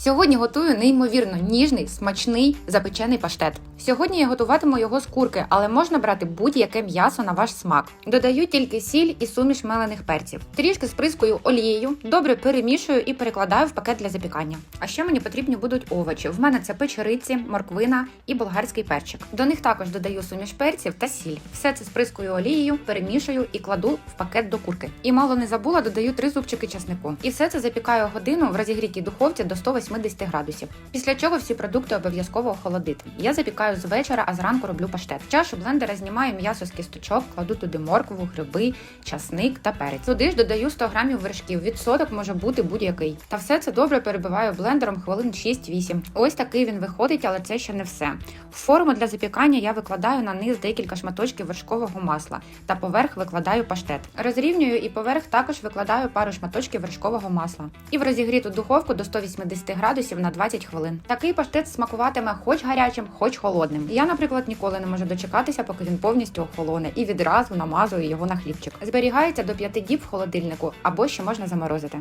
Сьогодні готую неймовірно ніжний, смачний запечений паштет. Сьогодні я готуватиму його з курки, але можна брати будь-яке м'ясо на ваш смак. Додаю тільки сіль і суміш мелених перців. Трішки сприскую олією, добре перемішую і перекладаю в пакет для запікання. А ще мені потрібні будуть овочі. В мене це печериці, морквина і болгарський перчик. До них також додаю суміш перців та сіль. Все це сприскую олією, перемішую і кладу в пакет до курки. І мало не забула, додаю три зубчики часнику. І все це запікаю годину в розігрітій духовці до 180 градусів. Після чого всі продукти обов'язково охолодити. Я запікаю з вечора, а зранку роблю паштет. В чашу блендера знімаю м'ясо з кісточок, кладу туди моркву, гриби, часник та перець. Туди ж додаю 100 грамів вершків. Відсоток може бути будь-який. Та все це добре перебиваю блендером хвилин 6-8. Ось такий він виходить, але це ще не все. В форму для запікання я викладаю на низ декілька шматочків вершкового масла та поверх викладаю паштет. Розрівнюю і поверх також викладаю пару шматочків вершкового масла. І в розігріту духовку до 180 градусів на 20 хвилин. Такий паштет смакуватиме хоч гарячим, хоч холодним. Я, наприклад, ніколи не можу дочекатися, поки він повністю охолоне, і відразу намазую його на хлібчик. Зберігається до 5 діб в холодильнику або ще можна заморозити.